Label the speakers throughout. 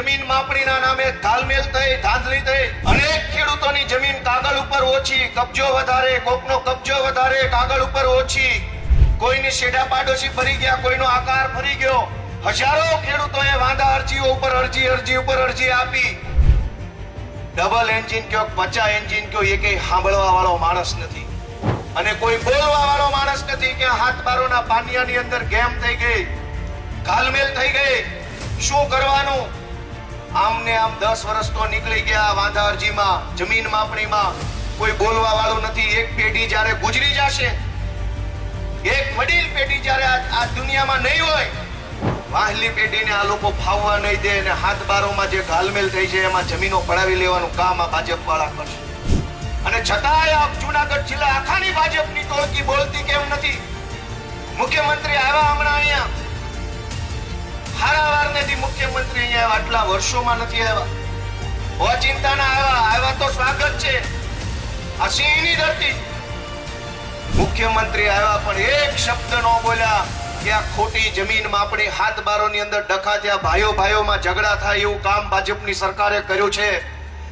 Speaker 1: જમીન માપણીના નામે તાલમેલ થઈ, ધાંધલી થઈ. અનેક ખેડૂતોની જમીન કાગળ ઉપર ઓછી, કબજો વધારે, કોકનો કબજો વધારે, કાગળ ઉપર ઓછી. કોઈની શેડા પાડોશી ફરી ગયા, કોઈનો આકાર ફરી ગયો. હજારો ખેડૂતોએ વાંધા અરજીઓ ઉપર અરજી અરજી ઉપર અરજી આપી. ડબલ એન્જિન કયો, પચા એન્જિન કયો, એ કઈ સાંભળવા વાળો માણસ નથી. અને કોઈ બોલવા વાળો માણસ નથી કે હાથ બારોના પાનિયાની અંદર ગેમ થઈ ગઈ, ઘાલમેલ થઈ ગઈ. શું કરવાનું? આમને આમ દસ વર્ષ તો નીકળી ગયા વાંધા અરજીમાં જમીન માપણીમાં. કોઈ બોલવા વાળું નથી. એક પેઢી જ્યારે ગુજરી જશે, એક વડીલ પેઢી જ્યારે આ દુનિયામાં નહીં હોય, વાહલી પેઢીને આ લોકો ફાવવા નહીં દે અને હાથ બારોમાં જે ઘાલમેલ થઈ છે એમાં જમીનો પડાવી લેવાનું કામ આ ભાજપ વાળા કરશે. અને છતાંય આ જુનાગઢ જિલ્લા આખાની ભાજપની ટોળકી બોલતી કેમ નથી? મુખ્યમંત્રી આવ્યા હમણાં અહીંયા. મુખ્યમંત્રી અહીંયા આટલા વર્ષોમાં નથી આવ્યા. ઓચિંતાના આવ્યા આવ્યા તો સ્વાગત છે. આ સિંહની ધરતી. મુખ્યમંત્રી આવ્યા પણ એક શબ્દ નો બોલ્યા. કે આ ખોટી જમીન આપણે હાથ બારોની અંદર ડખા થયા ભાઈઓ ભાઈઓમાં ઝઘડા થાય એવું કામ ભાજપની સરકારે કર્યું છે.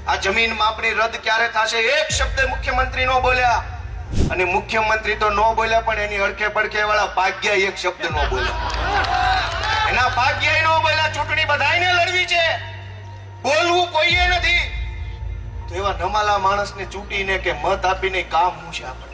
Speaker 1: આ જમીન આપણી રદ ક્યારે થશે? એક શબ્દ મુખ્યમંત્રી નો બોલ્યા. અને મુખ્યમંત્રી તો ન બોલ્યા પણ એની અડખે પડખે વાળા ભાગ્ય એક શબ્દ નો બોલ્યા. એના ભાગ્ય ન બોલ્યા ચૂંટણી બધાયને લડવી છે. બોલવું કોઈએ નથી. તો એવા નમાલા માણસને ચૂંટીને કે મત આપીને કામ હું છે આપણે?